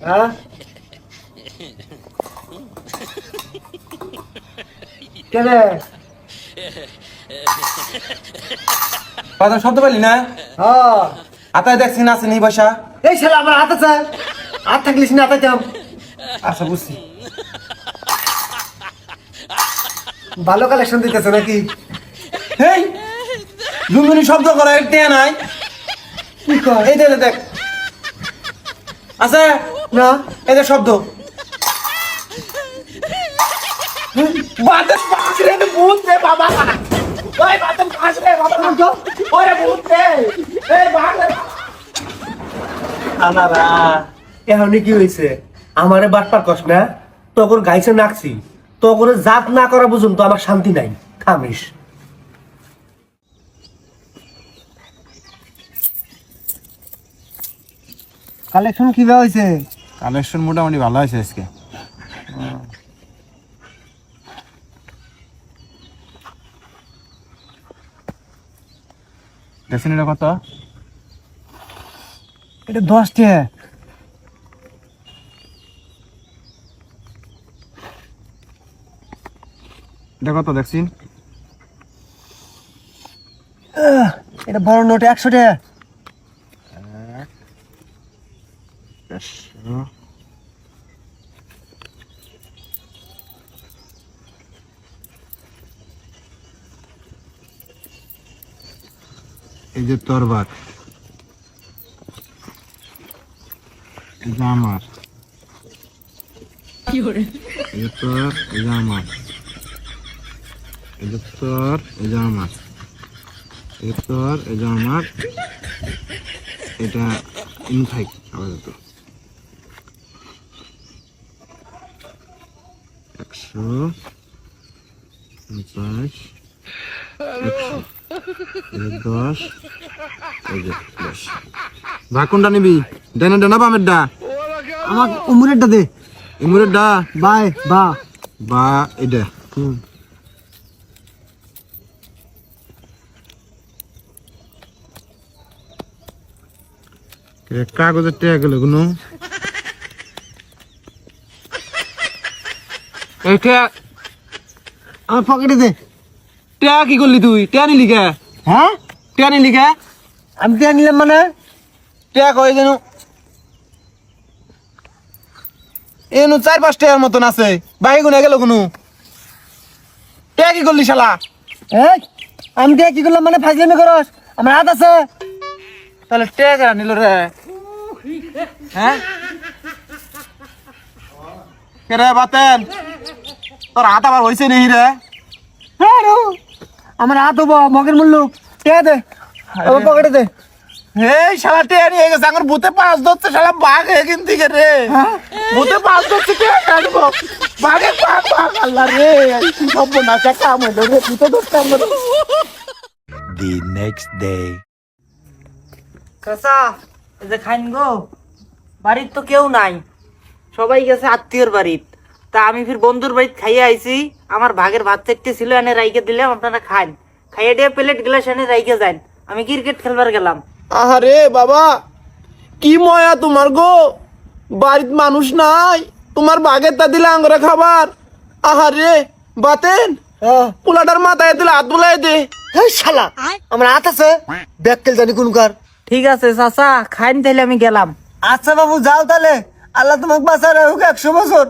হ্যাঁ? কেনে কথা শব্দ পাইলি না? হ্যাঁ। আতায় দেখছি না পয়সা এই শালা আমার হাত আছে হাত থাকলিস না হাতাইতাম আচ্ছা বুঝছি। ভালো কালেকশন দিতেছে নাকি? হেই লুঙ্গিনি শব্দ করে টেয়া নাই। এই দেখ। আছে? না। যে শব্দ। পাশ রে ভূত রে বাবা। ওই রে বাবা। ওরে ভূত রে। এই বাঘ রে। আনারা এখন কি হয়েছে আমারে বাটপার কস না তখন গাইছে নাকছি। তখন জাত না করা পর্যন্ত আমার শান্তি নাই। খামিস কালেকশন কীভাবে হয়েছে? কালেকশন মোটামুটি ভালো আছে আজকে। দেখছেন এটা কত? এটা দশটা এটা কত দেখছেন এটা বড় নোট একশো টাকা। এই যে তরবার এই যে আমার এই যে তোর এই যে আমার এই যে তোর এই যে আমার এই তোর এই যে আমার এটা ইনফাইক আপাতত একশো পঞ্চাশ একশো দশ দশ। নিবি? ডানা ডানা বামের ডা আমার উমরেরটা দে। ডা বাই, বা। বা এটা কাগজের টেয়া গেল কোনো? আমার পকেটে দে। টেয়া কি করলি তুই? টেয়া নিলি কে? হ্যাঁ? টেয়া নিলি কে? আমি দিয়ে নিলাম মানে? টেয়া কই যেন? এনু চার পাঁচ টেয়ার মতন আছে। বাহি গুনে গেল কোনো? টেয়া কি করলি শালা? এই আমি দিয়ে কি করলাম মানে ফাইজলামি করস? আমার হাত আছে। তাহলে টেয়া কেন নিল রে? হ্যাঁ? কে রে বাতেন? তোর হাত আবার হয়েছে নেই রে? হ্যাঁ রো। আমার হাত হব মগের মূল্য। কে দে। আমার পকেটে দে। এই শালা টেয়া নিয়ে গেছে আমার ভূতে পাঁচ ধরছে শালা বাঘ এখান থেকে রে। ভূতে পাঁচ ধরছে টেয়া কাটবো? বাঘে বাঘ বাঘ আল্লাহ রে। কি সব না কাম হলো রে ভূতে ধরছে আমার। The next day. চাচা এই যে খাইন গো বাড়ির তো কেউ নাই। সবাই গেছে আত্মীয়র বাড়িত তা আমি ফির বন্ধুর বাড়িতে খাইয়ে আইছি। আমার ভাগের ভাত চারটে ছিল এনে রাইকে দিলাম আপনারা খান। খাইয়ে দিয়ে প্লেট গ্লাস এনে রাইকে যান। আমি ক্রিকেট খেলবার গেলাম। আহারে বাবা কি ময়া তোমার গো? বাড়িতে মানুষ নাই তোমার বাগের তা দিলে আঙ্গরে খাবার। আহারে বাতেন পোলাটার মাথায় দিলে হাত বুলাই দে। এই শালা আমার হাত আছে? ব্যাককেল জানি কোন কার। ঠিক আছে চাচা খাইন তাইলে আমি গেলাম। আচ্ছা বাবু যাও তাহলে। আল্লাহ তোমাকে বাঁচা রাখুক একশো বছর।